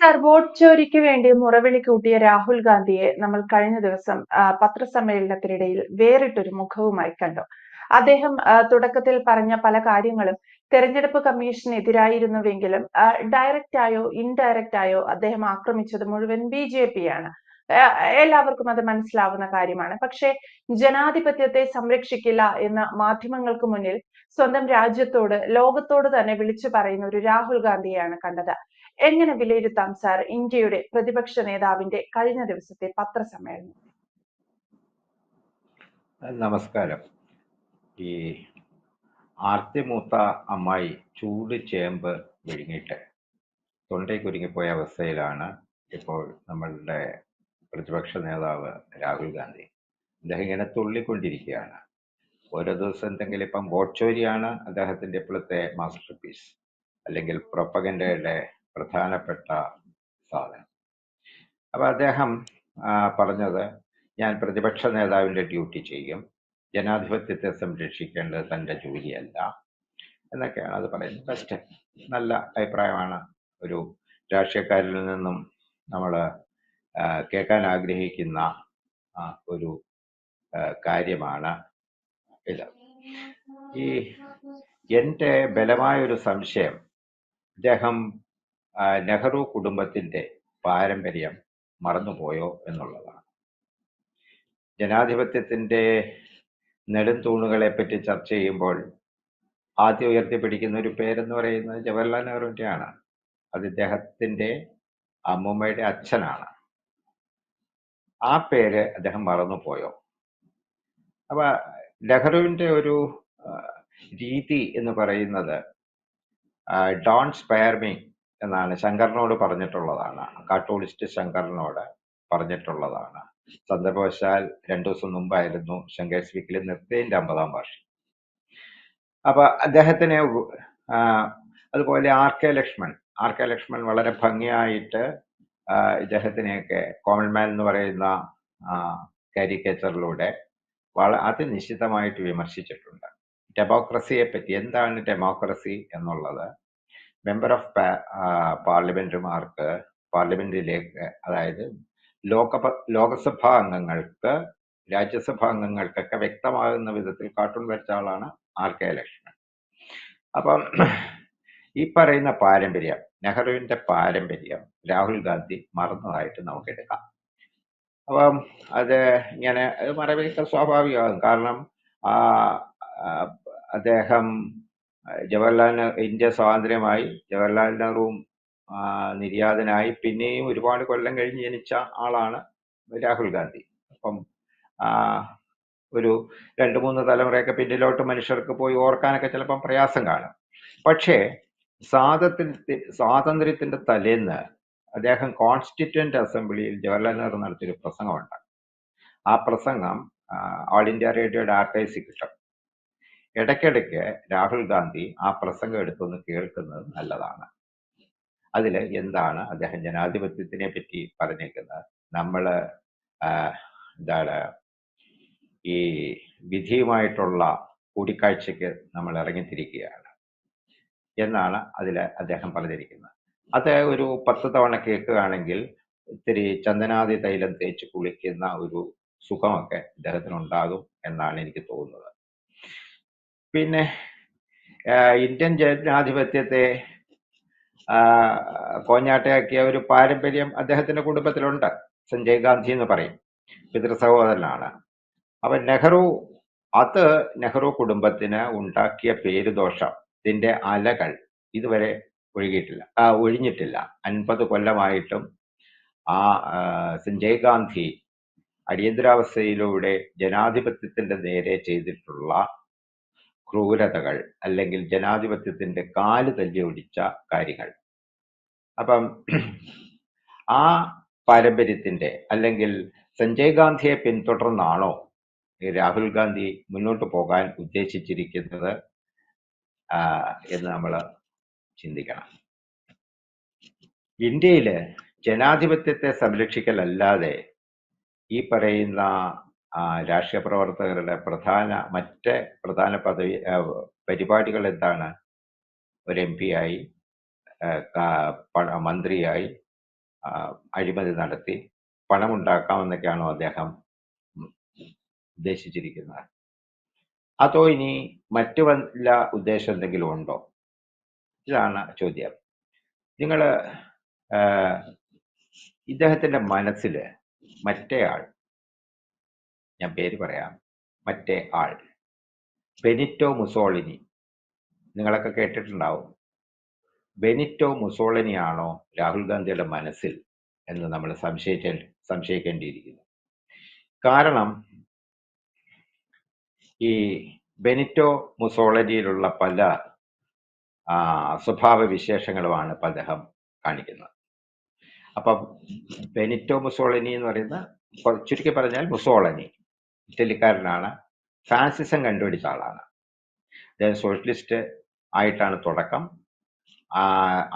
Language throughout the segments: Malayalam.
സാർ വോട്ട് ചോരിക്ക് വേണ്ടി മുറവിളി കൂട്ടിയ രാഹുൽ ഗാന്ധിയെ നമ്മൾ കഴിഞ്ഞ ദിവസം പത്രസമ്മേളനത്തിനിടയിൽ വേറിട്ടൊരു മുഖവുമായി കണ്ടു. അദ്ദേഹം തുടക്കത്തിൽ പറഞ്ഞ പല കാര്യങ്ങളും തെരഞ്ഞെടുപ്പ് കമ്മീഷന് എതിരായിരുന്നുവെങ്കിലും ഡയറക്റ്റ് ആയോ ഇൻഡയറക്റ്റ് ആയോ അദ്ദേഹം ആക്രമിച്ചത് മുഴുവൻ ബി ജെ പി ആണ് എല്ലാവർക്കും അത് മനസ്സിലാവുന്ന കാര്യമാണ്. പക്ഷേ ജനാധിപത്യത്തെ സംരക്ഷിക്കില്ല എന്ന മാധ്യമങ്ങൾക്ക് മുന്നിൽ സ്വന്തം രാജ്യത്തോട് ലോകത്തോട് തന്നെ വിളിച്ചു പറയുന്ന ഒരു രാഹുൽ ഗാന്ധിയെയാണ് കണ്ടത്. എങ്ങനെ വിലയിരുത്താം സാർ ഇന്ത്യയുടെ പ്രതിപക്ഷ നേതാവിന്റെ കഴിഞ്ഞ ദിവസത്തെ പത്രസമ്മേളനം? നമസ്കാരം. ഈ ആർത്തിമൂത്ത അമ്മായി ചൂട് ചേമ്പ് വിഴുങ്ങിയിട്ട് തൊണ്ടയിൽ കുരുങ്ങിപ്പോയ അവസ്ഥയിലാണ് ഇപ്പോൾ നമ്മളുടെ പ്രതിപക്ഷ നേതാവ് രാഹുൽ ഗാന്ധി. അദ്ദേഹം ഇങ്ങനെ തുള്ളിക്കൊണ്ടിരിക്കുകയാണ്. ഓരോ ദിവസം എന്തെങ്കിലും ഇപ്പം വോട്ട് ചോരിയാണ് അദ്ദേഹത്തിന്റെ ഇപ്പോഴത്തെ മാസ്റ്റർ പീസ് അല്ലെങ്കിൽ പ്രൊപ്പഗൻഡയുടെ പ്രധാനപ്പെട്ട സാധനം. അപ്പോൾ അദ്ദേഹം പറഞ്ഞത് ഞാൻ പ്രതിപക്ഷ നേതാവിന്റെ ഡ്യൂട്ടി ചെയ്യും. ജനാധിപത്യത്തെ സംരക്ഷിക്കേണ്ടത് തന്റെ ജോലിയല്ല എന്നൊക്കെയാണ് അത് പറയുന്നത്. ബെസ്റ്റ് നല്ല അഭിപ്രായമാണ്. ഒരു രാഷ്ട്രീയക്കാരിൽ നിന്നും നമ്മൾ കേൾക്കാൻ ആഗ്രഹിക്കുന്ന ഒരു കാര്യമാണ് ഇത്. ഈ എന്റെ ബലമായൊരു സംശയം അദ്ദേഹം നെഹ്റു കുടുംബത്തിന്റെ പാരമ്പര്യം മറന്നുപോയോ എന്നുള്ളതാണ്. ജനാധിപത്യത്തിന്റെ നെടുംതൂണുകളെ പറ്റി ചർച്ച ചെയ്യുമ്പോൾ ആദ്യം ഉയർത്തിപ്പിടിക്കുന്ന ഒരു പേരെന്ന് പറയുന്നത് ജവഹർലാൽ നെഹ്റുവിന്റെയാണ്. അത് ഇദ്ദേഹത്തിന്റെ അമ്മൂമ്മയുടെ അച്ഛനാണ്. ആ പേര് അദ്ദേഹം മറന്നുപോയോ? അപ്പൊ നെഹ്റുവിന്റെ ഒരു രീതി എന്ന് പറയുന്നത് ഡോൺ സ്പയർ മീ എന്നാണ് ശങ്കറിനോട് പറഞ്ഞിട്ടുള്ളതാണ്. കാട്ടോളിസ്റ്റ് ശങ്കറിനോട് പറഞ്ഞിട്ടുള്ളതാണ്. സന്ദർഭവശാൽ രണ്ടു ദിവസം മുമ്പായിരുന്നു ശങ്കേഴ്സ് വീക്കിലെ നിർത്തേന്റെ അമ്പതാം വാർഷികം. അപ്പൊ അദ്ദേഹത്തിന് അതുപോലെ R K Laxman R K Laxman വളരെ ഭംഗിയായിട്ട് ഇദ്ദേഹത്തിനെയൊക്കെ കോമൺ മാൻ എന്ന് പറയുന്ന കാരിക്കേച്ചറിലൂടെ വള അതിനിശ്ചിതമായിട്ട് വിമർശിച്ചിട്ടുണ്ട്. ഡെമോക്രസിയെ പറ്റി എന്താണ് ഡെമോക്രസി എന്നുള്ളത് മെമ്പർ ഓഫ് പാർലമെന്റുമാർക്ക് പാർലമെന്റിലേക്ക് അതായത് ലോക ലോകസഭാ അംഗങ്ങൾക്ക് രാജ്യസഭാ അംഗങ്ങൾക്കൊക്കെ വ്യക്തമാകുന്ന വിധത്തിൽ കാർട്ടൂൺ വരച്ച ആളാണ് ആർ കെ ലക്ഷ്മൺ. അപ്പം ഈ പറയുന്ന പാരമ്പര്യം നെഹ്റുവിന്റെ പാരമ്പര്യം രാഹുൽ ഗാന്ധി മറന്നതായിട്ട് നമുക്ക് എടുക്കാം. അപ്പം അത് ഇങ്ങനെ അത് മറവിയൊക്കെ സ്വാഭാവികമാകും. കാരണം അദ്ദേഹം ജവഹർലാൽ ഇന്ത്യ സ്വാതന്ത്ര്യമായി ജവഹർലാൽ നെഹ്റുവും നിര്യാതനായി പിന്നെയും ഒരുപാട് കൊല്ലം കഴിഞ്ഞ് ജനിച്ച ആളാണ് രാഹുൽ ഗാന്ധി. അപ്പം ഒരു രണ്ട് മൂന്ന് തലമുറയൊക്കെ പിന്നിലോട്ട് മനുഷ്യർക്ക് പോയി ഓർക്കാനൊക്കെ ചിലപ്പം പ്രയാസം കാണും. പക്ഷേ സ്വാതന്ത്ര്യത്തി സ്വാതന്ത്ര്യത്തിന്റെ തലേന്ന് അദ്ദേഹം കോൺസ്റ്റിറ്റ്യൂന്റ് അസംബ്ലിയിൽ ജവഹർലാൽ നെഹ്റു നടത്തിയൊരു പ്രസംഗമുണ്ട്. ആ പ്രസംഗം ഓൾ ഇന്ത്യ റേഡിയോയുടെ ആർക്കൈവ്സിൽ കിട്ടും. ഇടയ്ക്കിടയ്ക്ക് രാഹുൽ ഗാന്ധി ആ പ്രസംഗം എടുത്തൊന്ന് കേൾക്കുന്നത് നല്ലതാണ്. അതിൽ എന്താണ് അദ്ദേഹം ജനാധിപത്യത്തിനെ പറ്റി പറഞ്ഞേക്കുന്നത്? നമ്മൾ എന്താണ് ഈ വിധിയുമായിട്ടുള്ള കൂടിക്കാഴ്ചയ്ക്ക് നമ്മൾ ഇറങ്ങിത്തിരിക്കുകയാണ് എന്നാണ് അതിൽ അദ്ദേഹം പറഞ്ഞിരിക്കുന്നത്. അത് ഒരു പത്ത് തവണ കേൾക്കുകയാണെങ്കിൽ ഇത്തിരി ചന്ദനാദി തൈലം തേച്ച് കുളിക്കുന്ന ഒരു സുഖമൊക്കെ അദ്ദേഹത്തിന് ഉണ്ടാകും എന്നാണ് എനിക്ക് തോന്നുന്നത്. പിന്നെ ഇന്ത്യൻ ജനാധിപത്യത്തെ കോഞ്ഞാട്ടയാക്കിയ ഒരു പാരമ്പര്യം അദ്ദേഹത്തിന്റെ കുടുംബത്തിലുണ്ട്. സഞ്ജയ് ഗാന്ധി എന്ന് പറയും. പിതൃ സഹോദരനാണ്. അപ്പൊ നെഹ്റു അത് നെഹ്റു കുടുംബത്തിന് ഉണ്ടാക്കിയ പേരുദോഷം ഇതിന്റെ അലകൾ ഇതുവരെ ഒഴുകിയിട്ടില്ല ഒഴിഞ്ഞിട്ടില്ല. അൻപത് കൊല്ലമായിട്ടും ആ സഞ്ജയ് ഗാന്ധി അടിയന്തരാവസ്ഥയിലൂടെ ജനാധിപത്യത്തിന്റെ നേരെ ചെയ്തിട്ടുള്ള ക്രൂരതകൾ അല്ലെങ്കിൽ ജനാധിപത്യത്തിന്റെ കാൽ തല്ലി ഒടിച്ച കാര്യങ്ങൾ. അപ്പം ആ പാരമ്പര്യത്തിന്റെ അല്ലെങ്കിൽ സഞ്ജയ് ഗാന്ധിയെ പിന്തുടർന്നാണോ രാഹുൽ ഗാന്ധി മുന്നോട്ട് പോകാൻ ഉദ്ദേശിച്ചിരിക്കുന്നത് എന്ന് നമ്മൾ ചിന്തിക്കണം. ഇന്ത്യയിൽ ജനാധിപത്യത്തെ സംരക്ഷിക്കലല്ലാതെ ഈ പറയുന്ന രാഷ്ട്രീയ പ്രവർത്തകരുടെ പ്രധാന മറ്റ് പ്രധാന പദവി പരിപാടികൾ എന്താണ്? ഒരു എം പി ആയി മന്ത്രിയായി അഴിമതി നടത്തി പണമുണ്ടാക്കാമെന്നൊക്കെയാണോ അദ്ദേഹം ഉദ്ദേശിച്ചിരിക്കുന്നത്? അതോ ഇനി മറ്റു വല്ല ഉദ്ദേശം എന്തെങ്കിലും ഉണ്ടോ? ഇതാണ് ചോദ്യം. നിങ്ങൾ ഇദ്ദേഹത്തിന്റെ മനസ്സിൽ ആൾ ഞാൻ പേര് പറയാം. മറ്റേ ആൾ. Benito Mussolini. നിങ്ങളൊക്കെ കേട്ടിട്ടുണ്ടാവും. ബെനിറ്റോ മുസോളിനി ആണോ രാഹുൽ ഗാന്ധിയുടെ മനസ്സിൽ എന്ന് നമ്മൾ സംശയിച്ച സംശയിക്കേണ്ടിയിരിക്കുന്നു. കാരണം ഈ ബെനിറ്റോ മുസോളനിയിലുള്ള പല സ്വഭാവ വിശേഷങ്ങളുമാണ് അദ്ദേഹം കാണിക്കുന്നത്. അപ്പം ബെനിറ്റോ മുസോളനി എന്ന് പറയുന്ന ചുരുക്കി പറഞ്ഞാൽ മുസോളനി. ഇറ്റലിക്കാരനാണ് ഫാസിസം കണ്ടുപിടിച്ച ആളാണ്. അദ്ദേഹം സോഷ്യലിസ്റ്റ് ആയിട്ടാണ് തുടക്കം.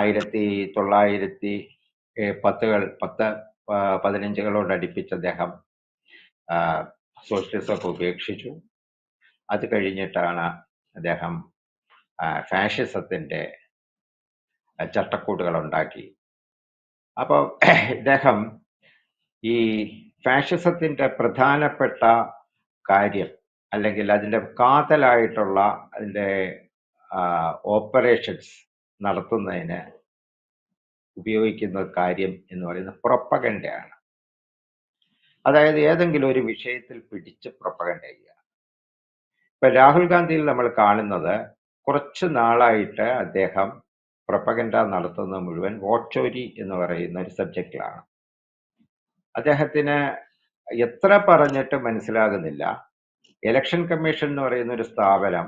ആയിരത്തി തൊള്ളായിരത്തി പത്തുകൾ പത്ത് ആ, പതിനഞ്ചുകളോട് അടുപ്പിച്ച് അദ്ദേഹം സോഷ്യലിസമൊക്കെ ഉപേക്ഷിച്ചു. അത് കഴിഞ്ഞിട്ടാണ് അദ്ദേഹം ഫാഷിസത്തിന്റെ ചട്ടക്കൂട്ടുകൾ ഉണ്ടാക്കി അപ്പോൾ ഇദ്ദേഹം ഈ ഫാഷിസത്തിന്റെ പ്രധാനപ്പെട്ട കാര്യം അല്ലെങ്കിൽ അതിന്റെ കാതലായിട്ടുള്ള അതിന്റെ ഓപ്പറേഷൻസ് നടത്തുന്നതിന് ഉപയോഗിക്കുന്ന കാര്യം എന്ന് പറയുന്നത് പ്രൊപ്പഗണ്ടയാണ് അതായത് ഏതെങ്കിലും ഒരു വിഷയത്തിൽ പിടിച്ച് പ്രൊപ്പഗണ്ട ചെയ്യുക. ഇപ്പൊ രാഹുൽ ഗാന്ധിയിൽ നമ്മൾ കാണുന്നത് കുറച്ച് നാളായിട്ട് അദ്ദേഹം പ്രൊപ്പഗണ്ട നടത്തുന്നത് മുഴുവൻ വോട്ടോരി എന്ന് പറയുന്ന ഒരു സബ്ജക്റ്റിലാണ് അദ്ദേഹത്തിന് എത്ര പറഞ്ഞിട്ട് മനസ്സിലാകുന്നില്ല. ഇലക്ഷൻ കമ്മീഷൻ എന്ന് പറയുന്ന ഒരു സ്ഥാപനം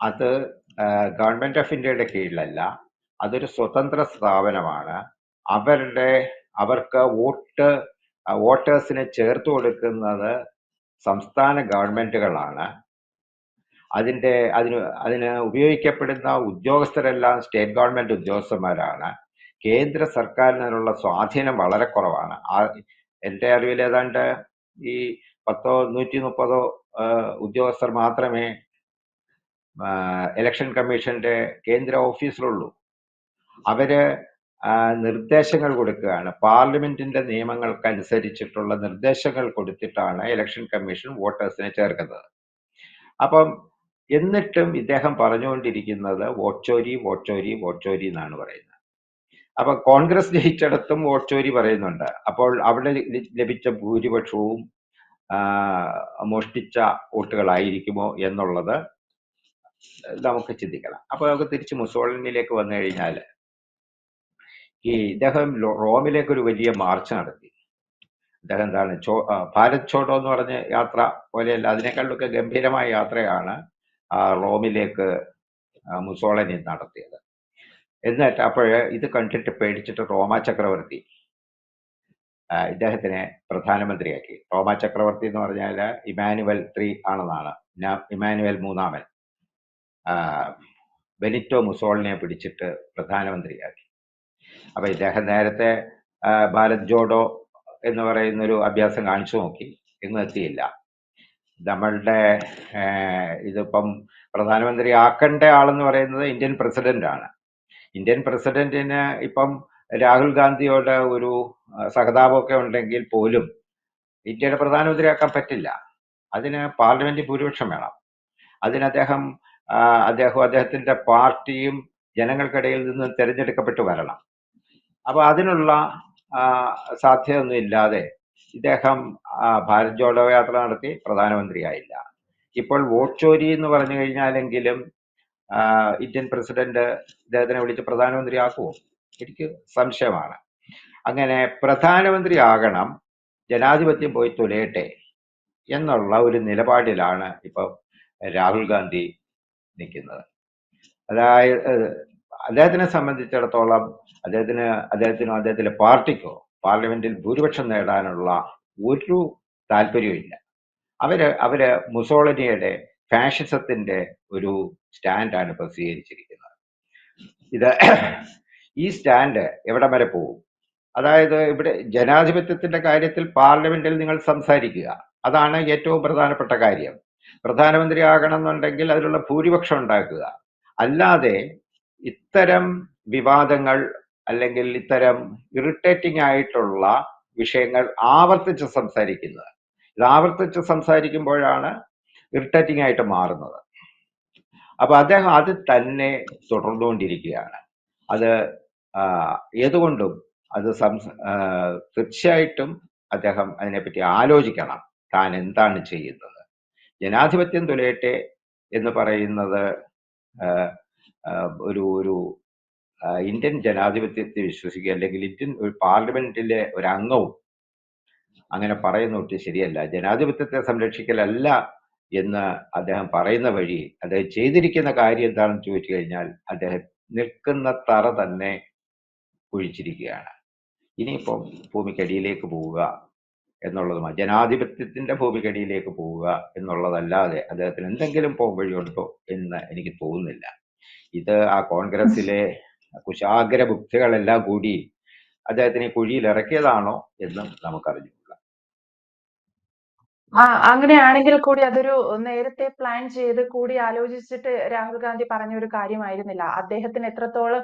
അത് ഗവൺമെന്റ് ഓഫ് ഇന്ത്യയുടെ കീഴിലല്ല. അതൊരു സ്വതന്ത്ര സ്ഥാപനമാണ്. അവരുടെ അവർക്ക് വോട്ട് വോട്ടേഴ്സിനെ ചേർത്ത് കൊടുക്കുന്നത് സംസ്ഥാന ഗവൺമെന്റുകളാണ്. അതിന്റെ അതിന് അതിന് ഉപയോഗിക്കപ്പെടുന്ന ഉദ്യോഗസ്ഥരെല്ലാം സ്റ്റേറ്റ് ഗവൺമെന്റ് ഉദ്യോഗസ്ഥന്മാരാണ്. കേന്ദ്ര സർക്കാരിനുള്ള സ്വാധീനം വളരെ കുറവാണ്. ആ എന്റെ അറിവിൽ ഏതാണ്ട് ഈ പത്തോ നൂറ്റി മുപ്പതോ ഉദ്യോഗസ്ഥർ മാത്രമേ ഇലക്ഷൻ കമ്മീഷന്റെ കേന്ദ്ര ഓഫീസിലുള്ളൂ. അവർ നിർദ്ദേശങ്ങൾ കൊടുക്കുകയാണ്. പാർലമെന്റിന്റെ നിയമങ്ങൾക്ക് അനുസരിച്ചിട്ടുള്ള നിർദ്ദേശങ്ങൾ കൊടുത്തിട്ടാണ് ഇലക്ഷൻ കമ്മീഷൻ വോട്ടേഴ്സിനെ ചേർക്കുന്നത്. അപ്പം എന്നിട്ടും ഇദ്ദേഹം പറഞ്ഞുകൊണ്ടിരിക്കുന്നത് വോട്ട് ചോരി വോട്ട് ചോരി വോട്ട് ചോരി എന്നാണ് പറയുന്നത്. അപ്പൊ കോൺഗ്രസ് ജയിച്ചിടത്തും വോട്ട് ചോരി പറയുന്നുണ്ട്. അപ്പോൾ അവിടെ ലഭിച്ച ഭൂരിപക്ഷവും മോഷ്ടിച്ച വോട്ടുകളായിരിക്കുമോ എന്നുള്ളത് നമുക്ക് ചിന്തിക്കണം. അപ്പൊ നമുക്ക് തിരിച്ച് മുസോളിനിലേക്ക് വന്നു കഴിഞ്ഞാൽ ഈ ഇദ്ദേഹം റോമിലേക്ക് ഒരു വലിയ മാർച്ച് നടത്തി. അദ്ദേഹം എന്താണ് ചോ ഭാരത് ചോട്ടോ എന്ന് പറഞ്ഞ യാത്ര പോലെയല്ല അതിനേക്കാളൊക്കെ ഗംഭീരമായ യാത്രയാണ് റോമിലേക്ക് മുസോളനി നടത്തിയത്. എന്നിട്ട് അപ്പോൾ ഇത് കണ്ടിട്ട് പേടിച്ചിട്ട് റോമ ചക്രവർത്തി ഇദ്ദേഹത്തിനെ പ്രധാനമന്ത്രിയാക്കി. റോമ ചക്രവർത്തി എന്ന് പറഞ്ഞാൽ ഇമാനുവൽ ത്രീ ആണെന്നാണ്. ഇമാനുവൽ മൂന്നാമൻ. ബെനിറ്റോ മുസോളിനെ പിടിച്ചിട്ട് പ്രധാനമന്ത്രിയാക്കി. അപ്പൊ ഇദ്ദേഹം നേരത്തെ ഭാരത് ജോഡോ എന്ന് പറയുന്ന ഒരു അഭ്യാസം കാണിച്ചു നോക്കി. എങ്ങും എത്തിയില്ല. നമ്മളുടെ ഇതിപ്പം പ്രധാനമന്ത്രി ആക്കേണ്ട ആളെന്ന് പറയുന്നത് ഇന്ത്യൻ പ്രസിഡന്റ് ആണ് ഇന്ത്യൻ പ്രസിഡന്റിന് ഇപ്പം രാഹുൽ ഗാന്ധിയോട് ഒരു സഹതാപമൊക്കെ ഉണ്ടെങ്കിൽ പോലും ഇന്ത്യയുടെ പ്രധാനമന്ത്രിയാക്കാൻ പറ്റില്ല. അതിന് പാർലമെന്റ് ഭൂരിപക്ഷം വേണം. അതിന് അദ്ദേഹം അദ്ദേഹവും അദ്ദേഹം അദ്ദേഹത്തിന്റെ പാർട്ടിയും ജനങ്ങൾക്കിടയിൽ നിന്ന് തിരഞ്ഞെടുക്കപ്പെട്ട് വരണം. അപ്പൊ അതിനുള്ള സാധ്യതയൊന്നും ഇല്ലാതെ ഇദ്ദേഹം ഭാരത് ജോഡോ യാത്ര നടത്തി പ്രധാനമന്ത്രിയായില്ല. ഇപ്പോൾ വോട്ട് ചോരി എന്ന് പറഞ്ഞു കഴിഞ്ഞാലെങ്കിലും ഇന്ത്യൻ പ്രസിഡന്റ് ഇദ്ദേഹത്തിനെ വിളിച്ച് പ്രധാനമന്ത്രി ആക്കുമോ എനിക്ക് സംശയമാണ്. അങ്ങനെ പ്രധാനമന്ത്രി ആകണം ജനാധിപത്യം പോയി തുലയട്ടെ എന്നുള്ള ഒരു നിലപാടിലാണ് ഇപ്പൊ രാഹുൽ ഗാന്ധി നിൽക്കുന്നത്. അതായത് അദ്ദേഹത്തിനെ സംബന്ധിച്ചിടത്തോളം അദ്ദേഹത്തിന് അദ്ദേഹത്തിനോ അദ്ദേഹത്തിന്റെ പാർട്ടിക്കോ പാർലമെന്റിൽ ഭൂരിപക്ഷം നേടാനുള്ള ഒരു താല്പര്യവും ഇല്ല അവർ അവർ മുസോളിനിയുടെ ഫാഷിസത്തിന്റെ ഒരു സ്റ്റാൻഡാണ് ഇപ്പൊ സ്വീകരിച്ചിരിക്കുന്നത് ഇത് ഈ സ്റ്റാൻഡ് എവിടം വരെ പോകും? അതായത് ഇവിടെ ജനാധിപത്യത്തിന്റെ കാര്യത്തിൽ പാർലമെന്റിൽ നിങ്ങൾ സംസാരിക്കുക. അതാണ് ഏറ്റവും പ്രധാനപ്പെട്ട കാര്യം. പ്രധാനമന്ത്രി ആകണമെന്നുണ്ടെങ്കിൽ അതിനുള്ള ഭൂരിപക്ഷം ഉണ്ടാക്കുക. അല്ലാതെ ഇത്തരം വിവാദങ്ങൾ അല്ലെങ്കിൽ ഇത്തരം ഇറിറ്റേറ്റിംഗ് ആയിട്ടുള്ള വിഷയങ്ങൾ ആവർത്തിച്ച് സംസാരിക്കുന്നത്. ഇത് ആവർത്തിച്ച് സംസാരിക്കുമ്പോഴാണ് ഇറിറ്റേറ്റിംഗ് ആയിട്ട് മാറുന്നത്. അപ്പൊ അദ്ദേഹം അത് തന്നെ തുടർന്നുകൊണ്ടിരിക്കുകയാണ്. അത് ഏതുകൊണ്ടും അത് സംസ തീർച്ചയായിട്ടും അദ്ദേഹം അതിനെപ്പറ്റി ആലോചിക്കണം. താൻ എന്താണ് ചെയ്യുന്നത്? ജനാധിപത്യം തുലയട്ടെ എന്ന് പറയുന്നത് ഒരു ഒരു ഇന്ത്യൻ ജനാധിപത്യത്തെ വിശ്വസിക്കുക അല്ലെങ്കിൽ ഇന്ത്യൻ ഒരു പാർലമെന്റിലെ ഒരു അംഗവും അങ്ങനെ പറയുന്നൊട്ട് ശരിയല്ല. ജനാധിപത്യത്തെ സംരക്ഷിക്കലല്ല എന്ന് അദ്ദേഹം പറയുന്ന വഴി അദ്ദേഹം ചെയ്തിരിക്കുന്ന കാര്യം എന്താണെന്ന് ചോദിച്ചു കഴിഞ്ഞാൽ അദ്ദേഹം നിൽക്കുന്ന തറ തന്നെ കുഴിച്ചിരിക്കുകയാണ്. ഇനിയിപ്പം ഭൂമിക്കടിയിലേക്ക് പോവുക എന്നുള്ളതുമാണ് ജനാധിപത്യത്തിന്റെ ഭൂമിക്കടിയിലേക്ക് പോവുക എന്നുള്ളതല്ലാതെ അദ്ദേഹത്തിന് എന്തെങ്കിലും പോകും വഴിയുണ്ടോ എന്ന് എനിക്ക് തോന്നുന്നില്ല. ഇത് ആ കോൺഗ്രസിലെ കുശാഗ്ര ബുദ്ധികളെല്ലാം കൂടി അദ്ദേഹത്തിനെ കുഴിയിൽ ഇറക്കിയതാണോ എന്നും നമുക്കറിഞ്ഞില്ല ആ അങ്ങനെയാണെങ്കിൽ കൂടി അതൊരു നേരത്തെ പ്ലാൻ ചെയ്ത് കൂടി ആലോചിച്ചിട്ട് രാഹുൽ ഗാന്ധി പറഞ്ഞ ഒരു കാര്യമായിരുന്നില്ല. അദ്ദേഹത്തിന് എത്രത്തോളം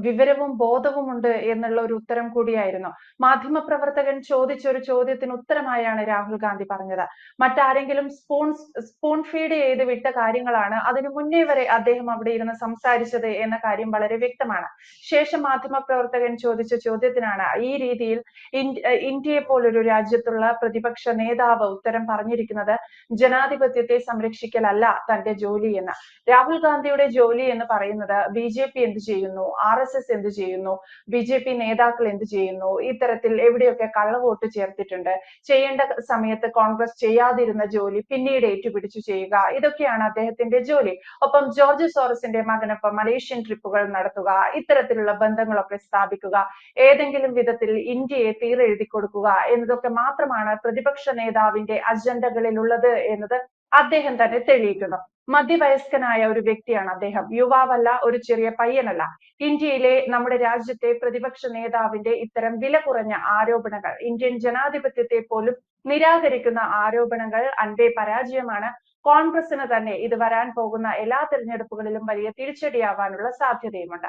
വിവരവും ബോധവും ഉണ്ട് എന്നുള്ള ഒരു ഉത്തരം കൂടിയായിരുന്നു. മാധ്യമ പ്രവർത്തകൻ ചോദിച്ച ഒരു ചോദ്യത്തിന് ഉത്തരമായാണ് രാഹുൽ ഗാന്ധി പറഞ്ഞത്. മറ്റാരെങ്കിലും സ്പൂൺ സ്പൂൺ ഫീഡ് ചെയ്ത് വിട്ട കാര്യങ്ങളാണ് അതിനു മുന്നേ വരെ അദ്ദേഹം അവിടെ ഇരുന്ന് സംസാരിച്ചത് എന്ന കാര്യം വളരെ വ്യക്തമാണ്. ശേഷം മാധ്യമ പ്രവർത്തകൻ ചോദിച്ച ചോദ്യത്തിനാണ് ഈ രീതിയിൽ ഇന്ത്യ- ഇന്ത്യയെ പോലൊരു രാജ്യത്തുള്ള പ്രതിപക്ഷ നേതാവ് ഉത്തരം പറഞ്ഞിരിക്കുന്നത് ജനാധിപത്യത്തെ സംരക്ഷിക്കലല്ല തന്റെ ജോലി എന്ന്. രാഹുൽ ഗാന്ധിയുടെ ജോലി എന്ന് പറയുന്നത് ബി ജെ പി എന്ത് ചെയ്യുന്നു? ആർ എസ് എസ് എന്ത് ചെയ്യുന്നു? ബി ജെ പി നേതാക്കൾ എന്ത് ചെയ്യുന്നു? ഇത്തരത്തിൽ എവിടെയൊക്കെ കള്ളവോട്ട് ചേർത്തിട്ടുണ്ട്? ചെയ്യേണ്ട സമയത്ത് കോൺഗ്രസ് ചെയ്യാതിരുന്ന ജോലി പിന്നീട് ഏറ്റുപിടിച്ചു ചെയ്യുക. ഇതൊക്കെയാണ് അദ്ദേഹത്തിന്റെ ജോലി. ഒപ്പം ജോർജ് സോറസിന്റെ മകനൊപ്പം മലേഷ്യൻ ട്രിപ്പുകൾ നടത്തുക. ഇത്തരത്തിലുള്ള ബന്ധങ്ങളൊക്കെ സ്ഥാപിക്കുക. ഏതെങ്കിലും വിധത്തിൽ ഇന്ത്യയെ തീരെഴുതി കൊടുക്കുക എന്നതൊക്കെ മാത്രമാണ് പ്രതിപക്ഷ നേതാവിന്റെ അജണ്ടകളിൽ ഉള്ളത് എന്നത് അദ്ദേഹം തന്നെ തെളിയിക്കുന്നു. മധ്യവയസ്കനായ ഒരു വ്യക്തിയാണ് അദ്ദേഹം. യുവാവല്ല ഒരു ചെറിയ പയ്യനല്ല. ഇന്ത്യയിലെ നമ്മുടെ രാജ്യത്തെ പ്രതിപക്ഷ നേതാവിന്റെ ഇത്തരം വില കുറഞ്ഞ ആരോപണങ്ങൾ ഇന്ത്യൻ ജനാധിപത്യത്തെ പോലും നിരാകരിക്കുന്ന ആരോപണങ്ങൾ അൻപേ പരാജയമാണ്. കോൺഗ്രസിന് തന്നെ ഇത് വരാൻ പോകുന്ന എല്ലാ തിരഞ്ഞെടുപ്പുകളിലും വലിയ തിരിച്ചടിയാവാനുള്ള സാധ്യതയുമുണ്ട്.